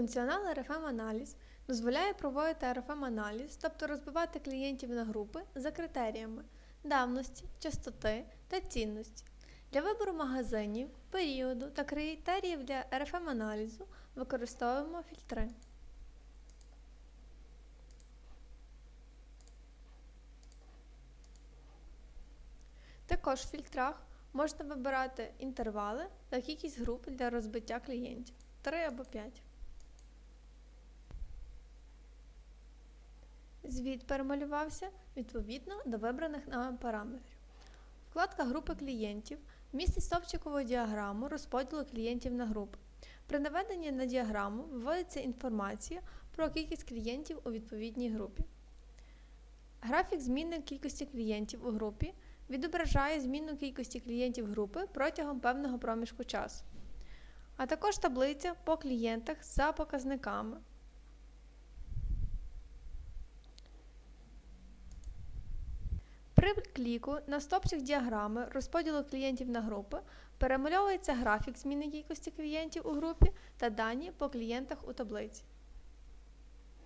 Функціонал RFM-аналіз дозволяє проводити RFM-аналіз, тобто розбивати клієнтів на групи за критеріями давності, частоти та цінності. Для вибору магазинів, періоду та критеріїв для RFM-аналізу використовуємо фільтри. Також в фільтрах можна вибирати інтервали та кількість груп для розбиття клієнтів 3 або 5. Звіт перемалювався відповідно до вибраних нами параметрів. Вкладка групи клієнтів містить стовпчикову діаграму розподілу клієнтів на групи. При наведенні на діаграму виводиться інформація про кількість клієнтів у відповідній групі. Графік зміни кількості клієнтів у групі відображає зміну кількості клієнтів групи протягом певного проміжку часу, а також таблиця по клієнтах за показниками. При кліку на стопчик діаграми розподілу клієнтів на групи перемальовується графік зміни кількості клієнтів у групі та дані по клієнтах у таблиці.